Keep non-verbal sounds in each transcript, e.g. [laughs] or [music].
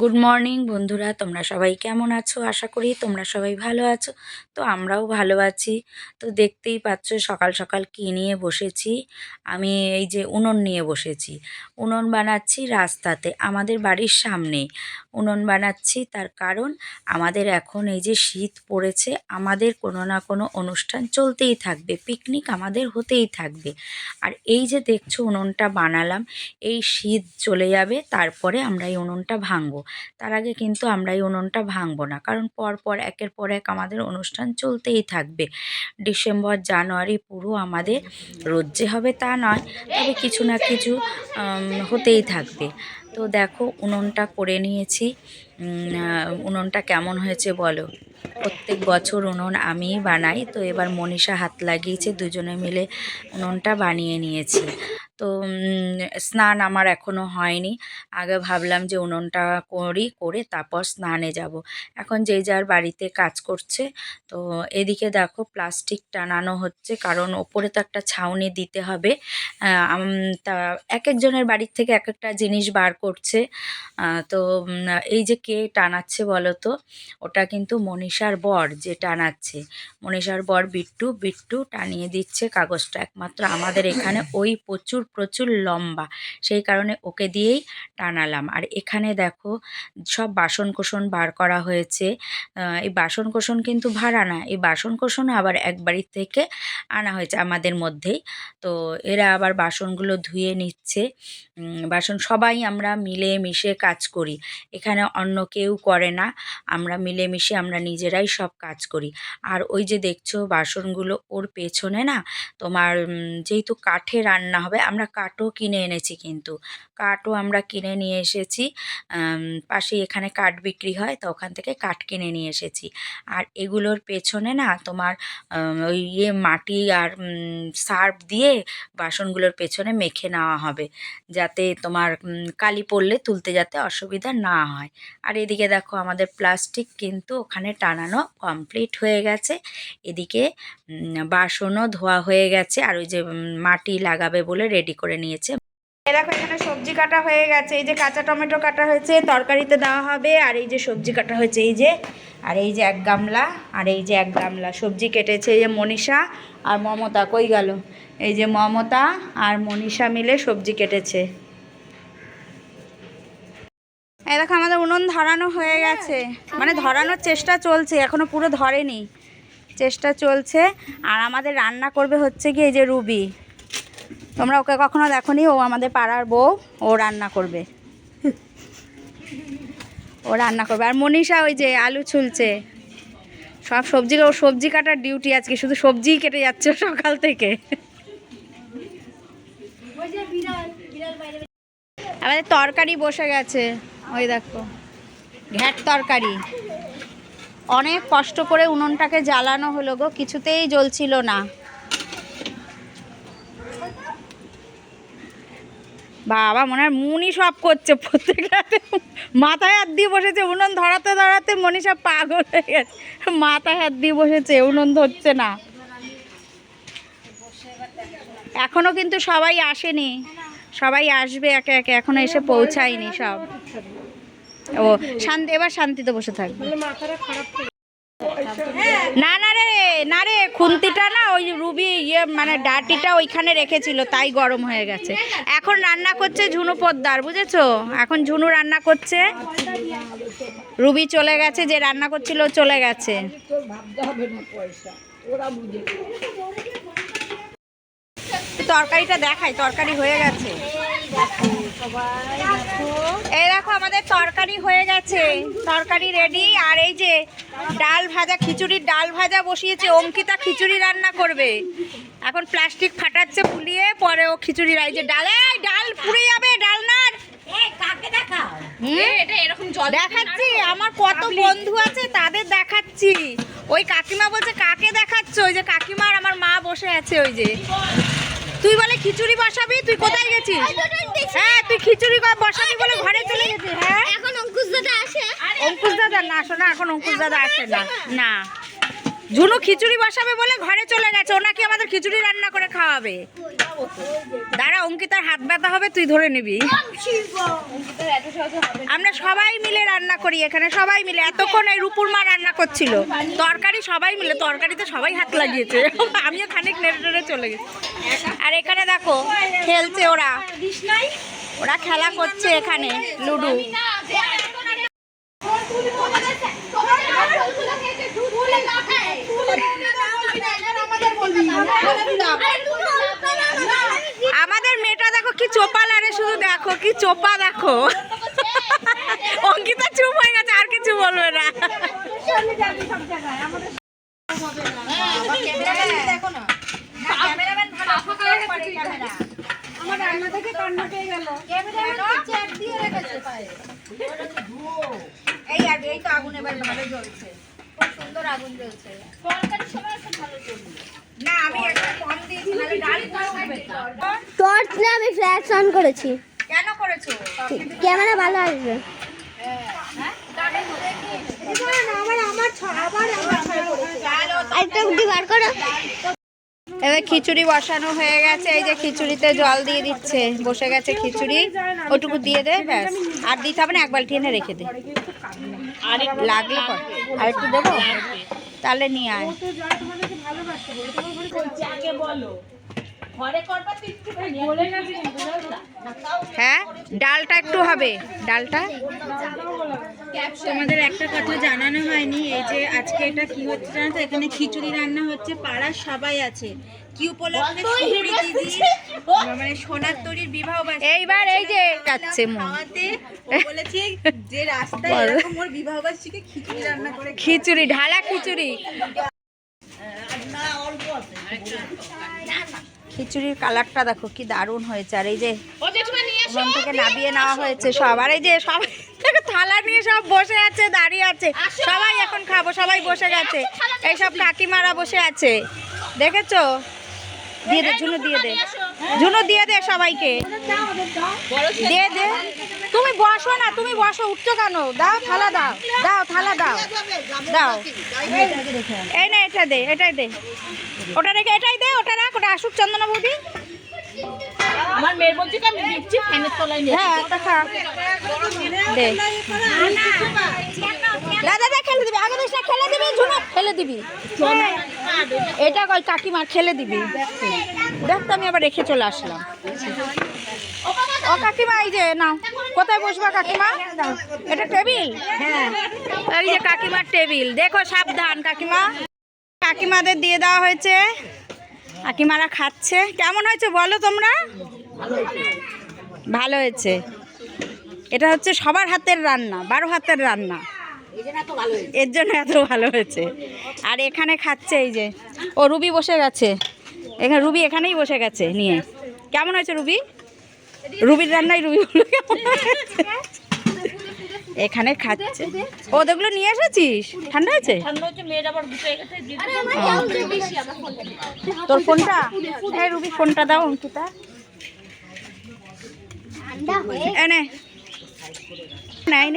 Good morning বন্ধুরা, তোমরা সবাই কেমন আছো? আশা করি তোমরা সবাই ভালো আছো। তো আমরাও ভালো আছি। তো দেখতেই পাচ্ছ, সকাল সকাল কী নিয়ে বসেছি? আমি এই যে উনুন নিয়ে বসেছি। উনুন বানাচ্ছি রাস্তাতে, আমাদের বাড়ির সামনে উনুন বানাচ্ছি। তার কারণ আমাদের এখন এই যে শীত পড়েছে, আমাদের কোনো না কোনো অনুষ্ঠান চলতেই থাকবে, পিকনিক আমাদের হতেই থাকবে। আর এই যে দেখছ উনুনটা বানালাম, এই শীত চলে যাবে, তারপরে আমরা এই উনুনটা ভাঙবো। তার আগে কিন্তু আমরা এই উনুনটা ভাঙবো না, কারণ পর পর একের পর এক আমাদের অনুষ্ঠান চলতেই থাকবে। ডিসেম্বর, জানুয়ারি পুরো আমাদের রোজ যে হবে তা নয়, তবে কিছু না কিছু হতেই থাকবে। তো দেখো উনুনটা করে নিয়েছি। উনুনটা কেমন হয়েছে বলো? প্রত্যেক বছর উনুন আমিই বানাই। তো এবার মনীষা হাত লাগিয়েছে, দুজনে মিলে উনুনটা বানিয়ে নিয়েছি। তো স্নান আমার এখনও হয়নি। আগে ভাবলাম যে উনুনটা করি, করে তারপর স্নানে যাব। এখন যে যার বাড়িতে কাজ করছে, তো এদিকে দেখো প্লাস্টিক টানানো হচ্ছে, কারণ ওপরে তো একটা ছাউনি দিতে হবে। তা এক একজনের বাড়ির থেকে এক একটা জিনিস বার করছে। তো এই যে কে টানাচ্ছে বলো তো, ওটা কিন্তু মনীষার বর যে টানাচ্ছে। মনীষার বর বিট্টু বিট্টু টানিয়ে দিচ্ছে কাগজটা। একমাত্র আমাদের এখানে ওই প্রচুর প্রচুর লম্বা। সেই কারণে ওকে দিয়েই টানালাম। আর এখানে দেখো, সব বাসন কোসন বার করা হয়েছে। এই বাসন কোসন কিন্তু ভাড়া না, এই বাসন কোসন আবার এক বাড়ির থেকে আনা হয়েছে আমাদের মধ্যেই। তো এরা আবার বাসনগুলো ধুয়ে নিচ্ছে। বাসন সবাই আমরা মিলে মিশে কাজ করি। এখানে অন্য কেউ করে না। আমরা মিলেমিশে আমরা নিজেরাই সব কাজ করি। আর ওই যে দেখছ, বাসনগুলো ওর পেছনে না তোমার যেহেতু কাঠে রান্না হবে, আমরা কাঠও কিনে এনেছি কিন্তু। কাঠও আমরা কিনে নিয়ে এসেছি। পাশে এখানে কাঠ বিক্রি হয়, তো ওখান থেকে কাঠ কিনে নিয়ে এসেছি। আর এগুলোর পেছনে না তোমার ওই ইয়ে মাটি আর সার্ফ দিয়ে বাসনগুলোর পেছনে মেখে নেওয়া হবে। যাতে তোমার কালি পড়লে তুলতে যাতে অসুবিধা না হয়। আর এদিকে দেখো আমাদের প্লাস্টিক কিন্তু ওখানে টানানো কমপ্লিট হয়ে গেছে। এদিকে বাসনও ধোয়া হয়ে গেছে। আর ওই যে মাটি লাগাবে বলে রেডি করে নিয়েছে। দেখো, এখানে সবজি কাটা হয়ে গেছে। এই যে কাঁচা টমেটো কাটা হয়েছে, তরকারিতে দেওয়া হবে। আর এই যে সবজি কাটা হয়েছে, এই যে, আর এই যে এক গামলা, আর এই যে এক গামলা। সবজি কেটেছে এই যে মনীষা আর মমতা, কই গেল? এই যে মমতা আর মনীষা মিলে সবজি কেটেছে। এই দেখো, আমাদের উনুন ধরানো হয়ে গেছে। মানে ধরানোর চেষ্টা চলছে, এখনও পুরো ধরেনি। চেষ্টা চলছে। আর আমাদের রান্না করবে হচ্ছে কি এই যে রুবি। তোমরা ওকে কখনো দেখোনি, ও আমাদের পাড়ার বউ, ও রান্না করবে। ও রান্না করবে। আর মনীষা ওই যে আলু ছুলছে। সব সবজি, ও সবজি কাটার ডিউটি আজকে, শুধু সবজিই কেটে যাচ্ছে [laughs] সকাল থেকে। আমাদের তরকারি বসে গেছে। ওই দেখো, ঘ্যাট তরকারি। অনেক কষ্ট করে উনুনটাকে জ্বালানো হলো গো, কিছুতেই জ্বলছিল না। বাবা, মনে হয় মুনি সব করছে প্রত্যেক রাতে মাথায় হাত দিয়ে বসেছে, উনুন ধরাতে ধরাতে মনি সব পাগল হয়ে গেছে। মাথায় হাত দিয়ে বসেছে, উনুন ধরছে না। এখনও কিন্তু সবাই আসেনি। সবাই আসবে একে একে, এখনও এসে পৌঁছায়নি সব। ও, শান্তি, এবার শান্তিতে বসে থাকবে। না না না রে খুন্তিটা না ওই রুবি ইয়ে মানে ডাটিটা ওইখানে রেখেছিল, তাই গরম হয়ে গেছে। এখন রান্না করছে ঝুনু পোদ্দার, বুঝেছ? এখন ঝুনু রান্না করছে। রুবি চলে গেছে, যে রান্না করছিল চলে গেছে। তরকারিটা দেখাই, তরকারি হয়ে গেছে। এই দেখো আমাদের তরকারি হয়ে গেছে। তরকারি রেডি আর এই যে ডাল ভাজা খিচুড়ির ডাল ভাজা বসিয়েছে অঙ্কিতা খিচুড়ি রান্না করবে। এখন প্লাস্টিক ফাটাচ্ছে ফুলিয়ে পরে ও খিচুড়ি এই যে ডাল এই ডাল পুড়ে যাবে ডাল না দেখাচ্ছি আমার কত বন্ধু আছে তাদের দেখাচ্ছি। ওই কাকিমা বলছে কাকে দেখাচ্ছ? ওই যে কাকিমার আমার মা বসে আছে ওই যে। তুই বলে খিচুড়ি বসাবি তুই কোথায় গেছিস? হ্যাঁ তুই খিচুড়ি বসাবি বলে ঘরে চলে গেছিস হ্যাঁ? এখন অঙ্কুশ দাদা আসে। অঙ্কুশ দাদা না শোনা এখন অঙ্কুশ দাদা আসে না। না। ঝুনু খিচুড়ি বসাবে বলে ঘরে চলে গেছে। ও নাকি আমাদের খিচুড়ি রান্না করে খাওয়াবে। দাঁড়া, অঙ্কিতার হাত ব্যথা হবে, তুই ধরে নিবি। আমরা সবাই মিলে রান্না করি এখানে, সবাই মিলে। এতক্ষণ এই রূপুর মা রান্না করছিল। তরকারি সবাই মিলে, তরকারিতে সবাই হাত লাগিয়েছে। আমিও খানিক নেড়ে নেড়ে চলে গেছি। আর এখানে দেখো, খেলছে ওরা। ওরা খেলা করছে এখানে, লুডু। আমাদের মেয়েটা দেখো কি চোপাল আরে শুধু দেখো। কি চোপা দেখো। অঙ্কিতা চুপ হয়ে গেছে আর কিছু বলবে না। এই আর এই তো আগুন এবার ভালো জ্বলছে। খুব সুন্দর আগুন জ্বলছে। না আমি একটা কম দিয়েছি নাহলে ডাল পুরো উঠবে তো। টর্চ না আমি ফ্ল্যাশ অন করেছি। কেন করেছ? ক্যামেরা ভালো আসবে। আরেকটা গুটি বার করো। এবার খিচুড়ি বসানো হয়ে গেছে, এই যে খিচুড়িতে জল দিয়ে দিচ্ছে, বসে গেছে খিচুড়ি। ওটুকু দিয়ে দে, ব্যাস। আর দিতে হবে না, এক বালটি এনে রেখে দে। লাগলে আর একটু দেবো? তাহলে নিয়ে আয়। হ্যাঁ? ডালটা একটু হবে। ডালটা? তোমাদের একটা কথা জানানো হয়নি এই যে আজকে এটা কি হচ্ছে জানো তো? এখানে খিচুড়ি রান্না হচ্ছে পাড়ার সবাই আছে। কি উপলক্ষে মানে সোনার তরির বিবাহ এইবার এই যে খাওয়াতে বলেছে যে রাস্তায় এরকম ওর বিবাহ বার্ষিকী খিচুড়ি রান্না করে খিচুড়ি ঢালা খিচুড়ি। খিচুড়ির কালারটা দেখো কি দারুণ হয়েছে। আর এই যে ওখান থেকে নাবিয়ে নেওয়া হয়েছে সবার। এই যে সব থালা নিয়ে সব বসে আছে দাঁড়িয়ে আছে। সবাই এখন খাব সবাই বসে গেছে। এইসব কাকিমারা বসে আছে। দেখেছ? দিয়ে দে ঝুনু দিয়ে দে। ঝুনু দিয়ে দে সবাইকে। দিয়ে দে। তুমি বসো না তুমি বসো উঠছো কেন? দাও থালা দাও দাও থালা দাও। দাও। এই না এটা দে এটাই দে। ওটা রেখে এটাই দে ওটা রাখ ওটা আসুক চন্দনা বৌদি। আমার মেয়ের বলছি আমি দিচ্ছি ফ্যানের তলায় নিয়ে হ্যাঁ ওটা খা। দে। দাদা দা খেলে দিবি। আগে দিস খেলে দিবি ঝুনো খেলে দিবি। এটা কই কাকিমার খেলে দিবি। দেখ তো আমি আবার রেখে চলে আসলাম। ও কাকিমা এই যে নাও। কোথায় বসবা কাকিমা? এটা টেবিল? হ্যাঁ এই যে কাকিমার টেবিল। দেখো সাবধান কাকিমা। কাকিমাদের দিয়ে দেওয়া হয়েছে। কাকিমারা খাচ্ছে। কেমন হয়েছে বলো তোমরা? ভালো হয়েছে। এটা হচ্ছে সবার হাতের রান্না, বারো হাতের রান্না। এর জন্য এত ভালো হয়েছে। আর এখানে খাচ্ছে এই যে, ও রুবি বসে গেছে। এখানে রুবি এখানেই বসে গেছে নিয়ে। কেমন হয়েছে রুবি? রুবির রান্নায় রুবি কেমন? এখানে খাচ্ছে ও ওগুলো নিয়ে এসেছিস ঠান্ডা দিয়ে তোর ফোনটা এই রুবি ফোনটা দাও অঙ্কিতা এনে নাই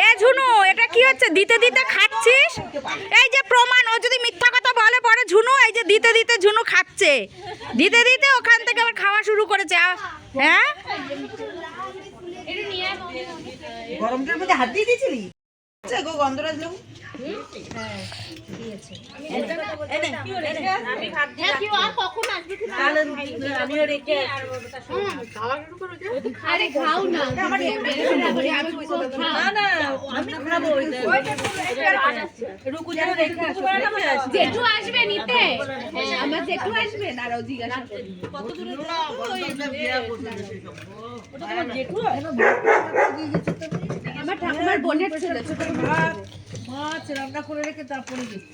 এ ঝুনু এটা কি হচ্ছে দিতে দিতে খাচ্ছিস এই যে প্রমাণ ও যদি মিথ্যা কথা বলে পরে ঝুনু এই যে দিতে দিতে ঝুনু খাচ্ছে। দিতে দিতে ওখান থেকে আবার খাওয়া শুরু করেছে। হ্যাঁ? গরমটার মধ্যে হাত দিয়ে দিয়েছিলি? গো গন্ধরাজ লেবু হ্যাঁ আর আরে। জেঠু আসবে নিতে আমার জেঠু আসবে দাঁড়াও জিজ্ঞাসা করি আমার ঠাকুমার বোনের ছেলে। ছোট মাছ রান্না করে রেখে তারপরে গেছি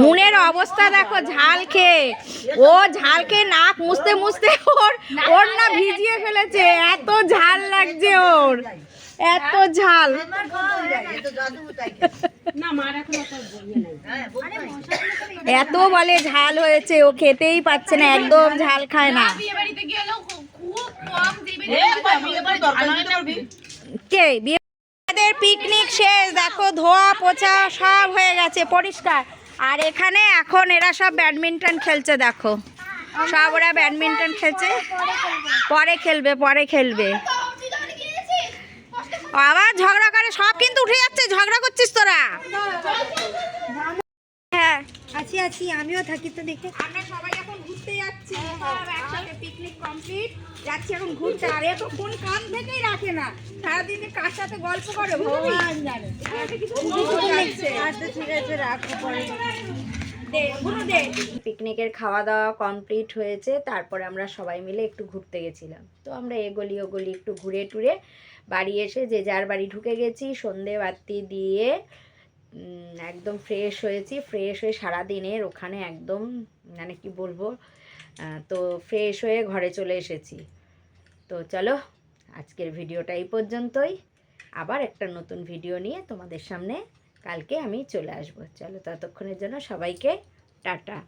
মুনের অবস্থা দেখো ঝাল খেয়ে। ও ঝাল খেয়ে নাক মুছতে মুছতে ওর ওর না ভিজিয়ে ফেলেছে। এত ঝাল লাগছে ওর। এত ঝাল। এত বলে ঝাল হয়েছে ও খেতেই পাচ্ছে না একদম ঝাল খায় না। বিয়ে বাড়িতে গেলেও খুব খুব কম দিবে কে? পিকনিক শেষ দেখো ধোয়া পোছা সব হয়ে গেছে পরিষ্কার। আর এখানে এখন এরা সব ব্যাডমিন্টন খেলছে দেখো। সব ওরা ব্যাডমিন্টন খেলছে। পরে খেলবে পরে খেলবে। আবার ঝগড়া করে সব কিন্তু উঠে যাচ্ছে। ঝগড়া করছিস তোরা। হ্যাঁ। আছি আছি আমিও থাকি তো দেখে। আমরা সবাই এখন ঘুরতে যাচ্ছি। একসাথে পিকনিক কমপ্লিট যাচ্ছি এখন ঘুরতে। আর এ তো কোন কাম থেকেই রাখে না। সারাদিন কার সাথে গল্প করে ভগবান জানে। আচ্ছা ঠিক আছে রাখো পরে দে গুরু দে পিকনিকের খাওয়া দাওয়া কমপ্লিট হয়েছে। তারপরে আমরা সবাই মিলে একটু ঘুরতে গেছিলাম। তো আমরা এগলি ওগলি একটু ঘুরে টুরে বাড়ি এসে যে যার বাড়ি ঢুকে গেছি, সন্ধে বাতি দিয়ে একদম ফ্রেশ হয়েছি। ফ্রেশ হয়ে সারা দিনের ওখানে একদম মানে কি বলব তো ফ্রেশ হয়ে ঘরে চলে এসেছি। তো চলো, আজকের ভিডিওটা এই পর্যন্তই। আবার একটা নতুন ভিডিও নিয়ে তোমাদের সামনে কালকে আমি চলে আসব। চলো ততক্ষণের জন্য সবাইকে টাটা।